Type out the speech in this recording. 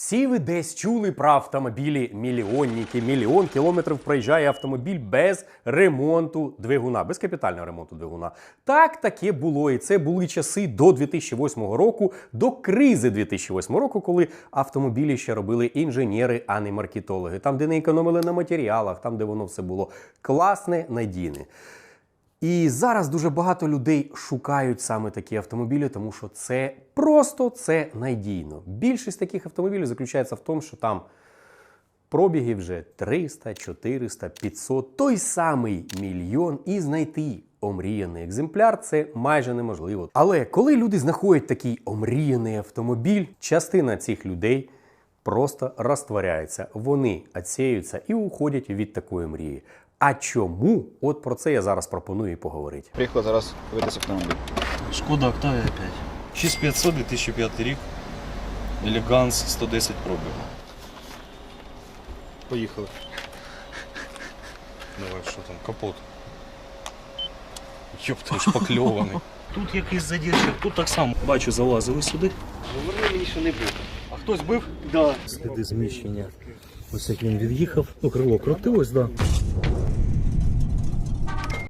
Всі ви десь чули про автомобілі мільйонники. Мільйон кілометрів проїжджає автомобіль без ремонту двигуна, без капітального ремонту двигуна. Так, таке було. І це були часи до 2008 року, до кризи 2008 року, коли автомобілі ще робили інженери, а не маркетологи. Там, де не економили на матеріалах, там, де воно все було класне, надійне. І зараз дуже багато людей шукають саме такі автомобілі, тому що це просто це надійно. Більшість таких автомобілів заключається в тому, що там пробігів вже 300, 400, 500, той самий мільйон, і знайти омріяний екземпляр це майже неможливо. Але коли люди знаходять такий омріяний автомобіль, частина цих людей просто розтворяється. Вони відсіюються і уходять від такої мрії. А чому? От про це я зараз пропоную і поговорити. Приїхав зараз витись автомобіль. Шкода Октавія 5. 6500 2005 рік. Елеганс 110 пробігу. Поїхали. Давай, що там, капот. Йоп, ти шпакльований. Тут якийсь задірчик, тут так само. Бачу, залазили сюди. Говорили мені, що не був. А хтось бив? Да. Сліди зміщення. Ось як він від'їхав. Ну, крило крутилось, да.